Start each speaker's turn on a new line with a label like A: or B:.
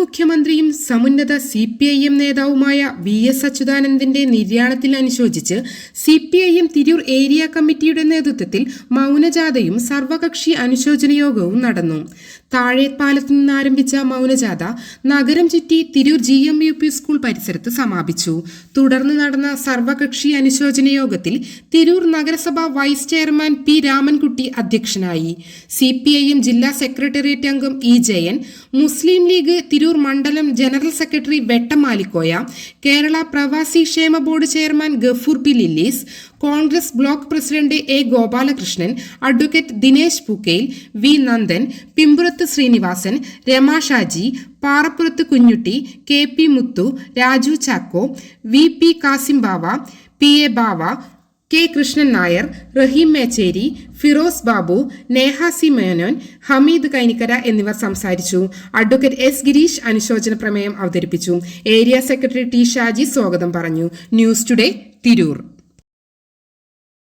A: മുഖ്യമന്ത്രിയും സമുന്നത C P I M നേതാവുമായ വി എസ് അച്യുതാനന്ദന്റെ നിര്യാണത്തിൽ അനുശോചിച്ച് C P I M Tirur area കമ്മിറ്റിയുടെ നേതൃത്വത്തിൽ മൗനജാഥയും സർവകക്ഷി അനുശോചന യോഗവും നടന്നു. താഴെപ്പാലത്തു നിന്ന് ആരംഭിച്ച മൗനജാഥ നഗരം ചുറ്റി Tirur G M U P school പരിസരത്ത് സമാപിച്ചു. തുടർന്ന് നടന്ന സർവകക്ഷി അനുശോചന യോഗത്തിൽ തിരൂർ നഗരസഭ വൈസ് ചെയർമാൻ പി രാമൻകുട്ടി അധ്യക്ഷനായി. സി പി ഐ എം ജില്ലാ സെക്രട്ടേറിയറ്റ് അംഗം ഇ ജയൻ മുസ്ലിം ലീഗ് തിരൂർ മണ്ഡലം ജനറൽ സെക്രട്ടറി വെട്ടമാലിക്കോയ കേരള പ്രവാസി ക്ഷേമ board chairman Gafoor P Lillis Congress block president A Gopalakrishnan advocate Dinesh Pookkayil V Nandan Pimpurath Srinivasan Rama Shaji Parappurath Kunjutty K P Muthu Raju Chacko V P Kasim Bava P A Bava K. Krishnan Nair Rahim Mecheri Firoz Babu Neha C. Menon Hameed Kainikkara എന്നിവർ സംസാരിച്ചു. Advocate S. Girish അനുശോചന പ്രമേയം അവതരിപ്പിച്ചു. Area secretary T. Shaji സ്വാഗതം പറഞ്ഞു. News today Tirur.